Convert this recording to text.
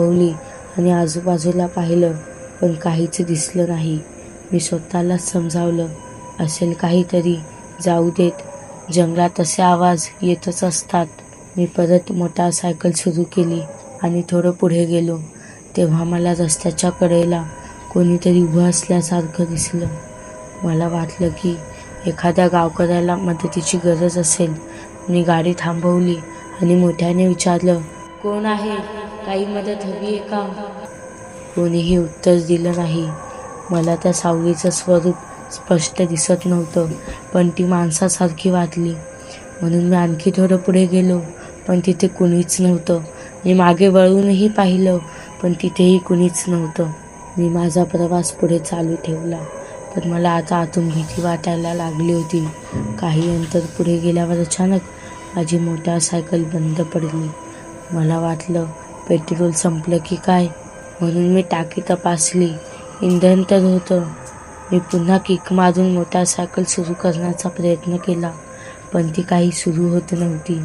थांबवली आणि आजूबाजूला पाहिलं पण काहीच दिसलं नाही. मी स्वतःलाच समजावलं असेल काहीतरी जाऊ देत. जंगलात असे आवाज येतच असतात. मी परत मोटारसायकल सुरू केली आणि थोडं पुढे गेलो. तेव्हा मला रस्त्याच्या कडेला कोणीतरी उभं असल्यासारखं दिसलं. मला वाटलं की एखाद्या गावकऱ्याला मदतीची गरज असेल. मी गाडी थांबवली आणि मोठ्याने विचारलं कोण आहे? काही मदत हवी आहे का? कोणीही उत्तर दिलं नाही. मला त्या सावलीचं स्वरूप स्पष्ट दिसत नव्हतं पण ती माणसासारखी वाटली. म्हणून मी आणखी थोडं पुढे गेलो पण तिथे कुणीच नव्हतं. मी मागे वळूनही पाहिलं पण तिथेही कुणीच नव्हतं. मी माझा प्रवास पुढे चालू ठेवला पण मला आता आतून भीती वाटायला लागली होती. काही अंतर पुढे गेल्यावर अचानक माझी मोटारसायकल बंद पडली. मला वाटलं पेट्रोल संपलं की काय? म्हणून मी टाकी तपासली. इंधन तर होतं. मी पुन्हा किक मारून मोटारसायकल सुरू करण्याचा प्रयत्न केला पण ती काही सुरू होत नव्हती.